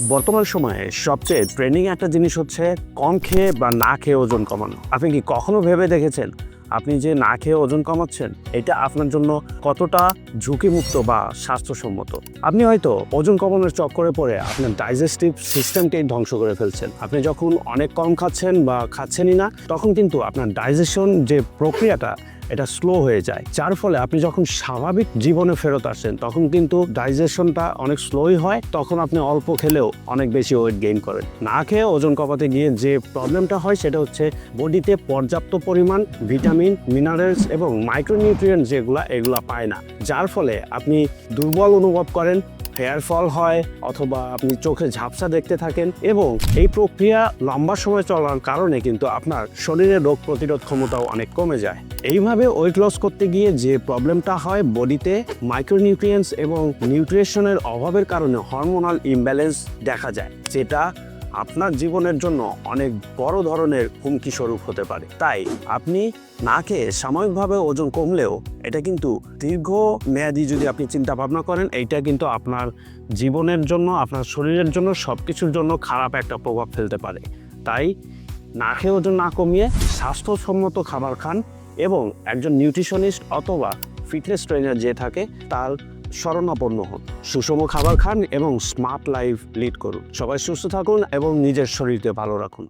বর্তমান সময়ে সবচেয়ে ট্রেন্ডিং একটা জিনিস হচ্ছে কম খেয়ে বা না খেয়ে ওজন কমানো। আপনি কি কখনো ভেবে দেখেছেন আপনি যে না খেয়ে ওজন কমাচ্ছেন, এটা আপনার জন্য কতটা ঝুঁকিমুক্ত বা স্বাস্থ্যসম্মত? আপনি হয়তো ওজন কমানোর চক্করে পড়ে আপনার ডাইজেস্টিভ সিস্টেমকেই ধ্বংস করে ফেলছেন। আপনি যখন অনেক কম খাচ্ছেন বা খাচ্ছেনই না, তখন কিন্তু আপনার ডাইজেশন যে প্রক্রিয়াটা এটা স্লো হয়ে যায়। যার ফলে আপনি যখন স্বাভাবিক জীবনে ফেরত আসেন, তখন কিন্তু ডাইজেশনটা অনেক স্লোই হয়, তখন আপনি অল্প খেলেও অনেক বেশি ওয়েট গেইন করেন। না খেয়ে ওজন কমাতে গিয়ে যে প্রবলেমটা হয়, সেটা হচ্ছে বডিতে পর্যাপ্ত পরিমাণ ভিটামিন মিনারেলস এবং মাইক্রোনিউট্রিয়েন্ট যেগুলো, এগুলো পায় না। যার ফলে আপনি দুর্বল অনুভব করেন হেয়ার ফল হয় অথবা আপনি চোখে ঝাপসা দেখতে থাকেন এবং এই প্রক্রিয়া লম্বা সময় চলার কারণে কিন্তু আপনার শরীরে রোগ প্রতিরোধ ক্ষমতাও অনেক কমে যায়। এইভাবে ওয়েট লস করতে গিয়ে যে প্রবলেমটা হয় বডিতে মাইক্রোনিউট্রিয়েন্টস এবং নিউট্রিশনের অভাবের কারণে হরমোনাল ইমব্যালেন্স দেখা যায়, যেটা আপনার জীবনের জন্য অনেক বড় ধরনের হুমকি স্বরূপ হতে পারে। তাই আপনি না খেয়ে সাময়িকভাবে ওজন কমলেও এটা কিন্তু দীর্ঘ মেয়াদি যদি আপনি চিন্তা ভাবনা করেন, এইটা কিন্তু আপনার জীবনের জন্য, আপনার শরীরের জন্য সব কিছুর জন্য খারাপ একটা প্রভাব ফেলতে পারে। তাই না খেয়ে ওজন না কমিয়ে স্বাস্থ্যসম্মত খাবার খান এবং একজন নিউট্রিশনিস্ট অথবা ফিটনেস ট্রেনার যে থাকে, তার শরণাপন্ন হন। সুষম খাবার খান এবং স্মার্ট লাইফ লিড করুন। সবাই সুস্থ থাকুন এবং নিজের শরীরকে ভালো রাখুন।